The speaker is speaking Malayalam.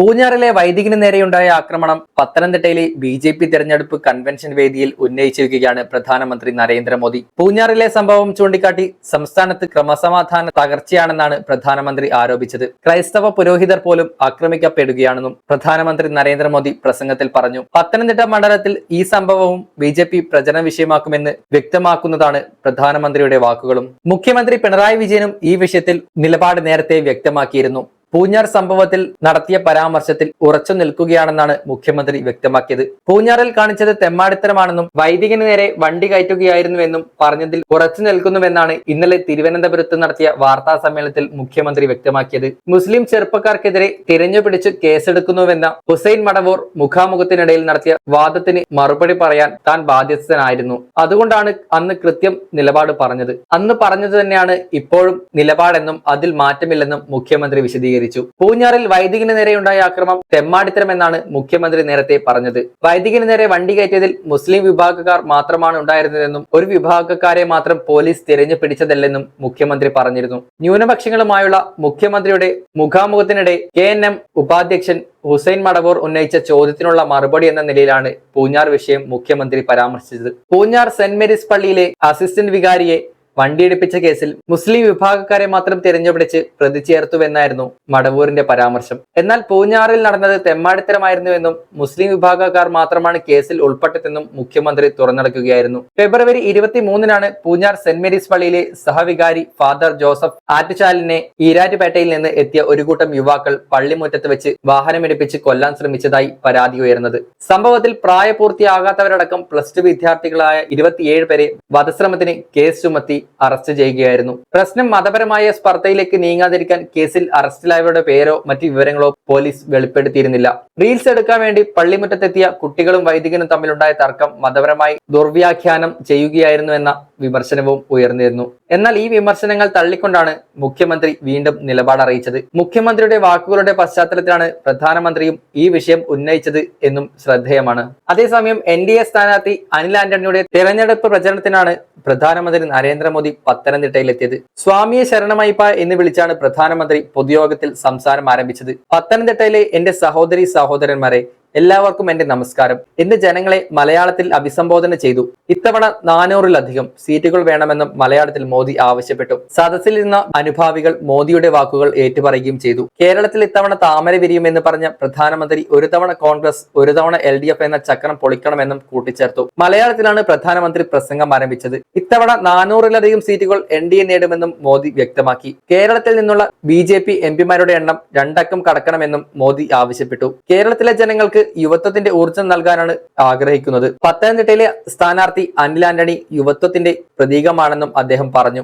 പൂഞ്ഞാറിലെ വൈദികന് നേരെയുണ്ടായ ആക്രമണം പത്തനംതിട്ടയിലെ ബി ജെ പി തെരഞ്ഞെടുപ്പ് കൺവെൻഷൻ വേദിയിൽ ഉന്നയിച്ചിരിക്കുകയാണ് പ്രധാനമന്ത്രി നരേന്ദ്രമോദി. പൂഞ്ഞാറിലെ സംഭവം ചൂണ്ടിക്കാട്ടി സംസ്ഥാനത്ത് ക്രമസമാധാന തകർച്ചയാണെന്നാണ് പ്രധാനമന്ത്രി ആരോപിച്ചത്. ക്രൈസ്തവ പുരോഹിതർ പോലും ആക്രമിക്കപ്പെടുകയാണെന്നും പ്രധാനമന്ത്രി നരേന്ദ്രമോദി പ്രസംഗത്തിൽ പറഞ്ഞു. പത്തനംതിട്ട മണ്ഡലത്തിൽ ഈ സംഭവവും ബി ജെ പി പ്രചരണ വിഷയമാക്കുമെന്ന് വ്യക്തമാക്കുന്നതാണ് പ്രധാനമന്ത്രിയുടെ വാക്കുകളും. മുഖ്യമന്ത്രി പിണറായി വിജയനും ഈ വിഷയത്തിൽ നിലപാട് നേരത്തെ വ്യക്തമാക്കിയിരുന്നു. പൂഞ്ഞാർ സംഭവത്തിൽ നടത്തിയ പരാമർശത്തിൽ ഉറച്ചു നിൽക്കുകയാണെന്നാണ് മുഖ്യമന്ത്രി വ്യക്തമാക്കിയത്. പൂഞ്ഞാറിൽ കാണിച്ചത് തെമ്മാടിത്തരമാണെന്നും വൈദികന് നേരെ വണ്ടി കയറ്റുകയായിരുന്നുവെന്നും പറഞ്ഞതിൽ ഉറച്ചു നിൽക്കുന്നുവെന്നാണ് ഇന്നലെ തിരുവനന്തപുരത്ത് നടത്തിയ വാർത്താ സമ്മേളനത്തിൽ മുഖ്യമന്ത്രി വ്യക്തമാക്കിയത്. മുസ്ലിം ചെറുപ്പക്കാർക്കെതിരെ തിരഞ്ഞുപിടിച്ച് കേസെടുക്കുന്നുവെന്ന ഹുസൈൻ മടവൂർ മുഖാമുഖത്തിനിടയിൽ നടത്തിയ വാദത്തിന് മറുപടി പറയാൻ താൻ ബാധ്യസ്ഥനായിരുന്നു. അതുകൊണ്ടാണ് അന്ന് കൃത്യം നിലപാട് പറഞ്ഞത്. അന്ന് പറഞ്ഞത് തന്നെയാണ് ഇപ്പോഴും നിലപാടെന്നും അതിൽ മാറ്റമില്ലെന്നും മുഖ്യമന്ത്രി വിശദീകരിച്ചു. പൂഞ്ഞാറിൽ വൈദികന് നേരെയുണ്ടായ ആക്രമം തെമ്മാടിത്തരമെന്നാണ് മുഖ്യമന്ത്രി നേരത്തെ പറഞ്ഞത്. വൈദികന് നേരെ വണ്ടി കയറ്റിയതിൽ മുസ്ലിം വിഭാഗക്കാർ മാത്രമാണ് ഉണ്ടായിരുന്നതെന്നും ഒരു വിഭാഗക്കാരെ മാത്രം പോലീസ് തിരഞ്ഞു പിടിച്ചതല്ലെന്നും മുഖ്യമന്ത്രി പറഞ്ഞിരുന്നു. ന്യൂനപക്ഷങ്ങളുമായുള്ള മുഖ്യമന്ത്രിയുടെ മുഖാമുഖത്തിനിടെ കെ എൻ എം ഉപാധ്യക്ഷൻ ഹുസൈൻ മടവൂർ ഉന്നയിച്ച ചോദ്യത്തിനുള്ള മറുപടി എന്ന നിലയിലാണ് പൂഞ്ഞാർ വിഷയം മുഖ്യമന്ത്രി പരാമർശിച്ചത്. പൂഞ്ഞാർ സെന്റ് മേരീസ് പള്ളിയിലെ അസിസ്റ്റന്റ് വികാരിയെ വണ്ടിയിടിപ്പിച്ച കേസിൽ മുസ്ലിം വിഭാഗക്കാരെ മാത്രം തിരഞ്ഞുപിടിച്ച് പ്രതി ചേർത്തുവെന്നായിരുന്നു മടവൂരിന്റെ പരാമർശം. എന്നാൽ പൂഞ്ഞാറിൽ നടന്നത് തെമ്മാടിത്തരമായിരുന്നുവെന്നും മുസ്ലിം വിഭാഗക്കാർ മാത്രമാണ് കേസിൽ ഉൾപ്പെട്ടതെന്നും മുഖ്യമന്ത്രി തുറന്നടക്കുകയായിരുന്നു. ഫെബ്രുവരി ഇരുപത്തിമൂന്നിനാണ് പൂഞ്ഞാർ സെന്റ് മേരീസ് പള്ളിയിലെ സഹവികാരി ഫാദർ ജോസഫ് ആറ്റുചാലിനെ ഈരാറ്റുപേട്ടയിൽ നിന്ന് എത്തിയ ഒരു കൂട്ടം യുവാക്കൾ പള്ളിമുറ്റത്ത് വെച്ച് വാഹനമിടിപ്പിച്ച് കൊല്ലാൻ ശ്രമിച്ചതായി പരാതി ഉയർന്നത്. സംഭവത്തിൽ പ്രായപൂർത്തിയാകാത്തവരടക്കം പ്ലസ് ടു വിദ്യാർത്ഥികളായ ഇരുപത്തിയേഴ് പേരെ വധശ്രമത്തിന് കേസ് ചുമത്തി അറസ്റ്റ് ചെയ്യുകയായിരുന്നു. പ്രശ്നം മതപരമായ സ്പർദ്ധയിലേക്ക് നീങ്ങാതിരിക്കാൻ കേസിൽ അറസ്റ്റിലായവരുടെ പേരോ മറ്റു വിവരങ്ങളോ പോലീസ് വെളിപ്പെടുത്തിയിരുന്നില്ല. റീൽസ് എടുക്കാൻ വേണ്ടി പള്ളിമുറ്റത്തെത്തിയ കുട്ടികളും വൈദികനും തമ്മിലുണ്ടായ തർക്കം മതപരമായി ദുർവ്യാഖ്യാനം ചെയ്യുകയായിരുന്നു എന്ന വിമർശനവും ഉയർന്നിരുന്നു. എന്നാൽ ഈ വിമർശനങ്ങൾ തള്ളിക്കൊണ്ടാണ് മുഖ്യമന്ത്രി വീണ്ടും നിലപാട് അറിയിച്ചത്. മുഖ്യമന്ത്രിയുടെ വാക്കുകളുടെ പശ്ചാത്തലത്തിലാണ് പ്രധാനമന്ത്രിയും ഈ വിഷയം ഉന്നയിച്ചത് എന്നും ശ്രദ്ധേയമാണ്. അതേസമയം എൻ ഡി എ സ്ഥാനാർത്ഥി അനിൽ ആന്റണിയുടെ തെരഞ്ഞെടുപ്പ് പ്രചരണത്തിനാണ് പ്രധാനമന്ത്രി നരേന്ദ്രമോദി പത്തനംതിട്ടയിലെത്തിയത്. സ്വാമിയെ ശരണമയ്പ എന്ന് വിളിച്ചാണ് പ്രധാനമന്ത്രി പൊതുയോഗത്തിൽ സംസാരം ആരംഭിച്ചത്. പത്തനംതിട്ടയിലെ എന്റെ സഹോദരി സഹോദരന്മാരെ എല്ലാവർക്കും എന്റെ നമസ്കാരം. ഇന്ന് ജനങ്ങളെ മലയാളത്തിൽ അഭിസംബോധന ചെയ്തു. ഇത്തവണ നാനൂറിലധികം സീറ്റുകൾ വേണമെന്നും മലയാളത്തിൽ മോദി ആവശ്യപ്പെട്ടു. സദസ്സിൽ നിന്ന അനുഭാവികൾ മോദിയുടെ വാക്കുകൾ ഏറ്റുപറയുകയും ചെയ്തു. കേരളത്തിൽ ഇത്തവണ താമര വിരിയുമെന്ന് പറഞ്ഞ പ്രധാനമന്ത്രി ഒരു തവണ കോൺഗ്രസ് ഒരു തവണ എൽ എന്ന ചക്രം പൊളിക്കണമെന്നും കൂട്ടിച്ചേർത്തു. മലയാളത്തിലാണ് പ്രധാനമന്ത്രി പ്രസംഗം ആരംഭിച്ചത്. ഇത്തവണ നാനൂറിലധികം സീറ്റുകൾ എൻ ഡി എ നേടുമെന്നും മോദി വ്യക്തമാക്കി. കേരളത്തിൽ നിന്നുള്ള ബി ജെ പി എം പിമാരുടെ എണ്ണം രണ്ടക്കം കടക്കണമെന്നും മോദി ആവശ്യപ്പെട്ടു. കേരളത്തിലെ ജനങ്ങൾക്ക് യുവത്വത്തിന്റെ ഊർജം നൽകാനാണ് ആഗ്രഹിക്കുന്നത്. പത്തനംതിട്ടയിലെ സ്ഥാനാർത്ഥി അനിൽ ആന്റണി യുവത്വത്തിന്റെ പ്രതീകമാണെന്നും അദ്ദേഹം പറഞ്ഞു.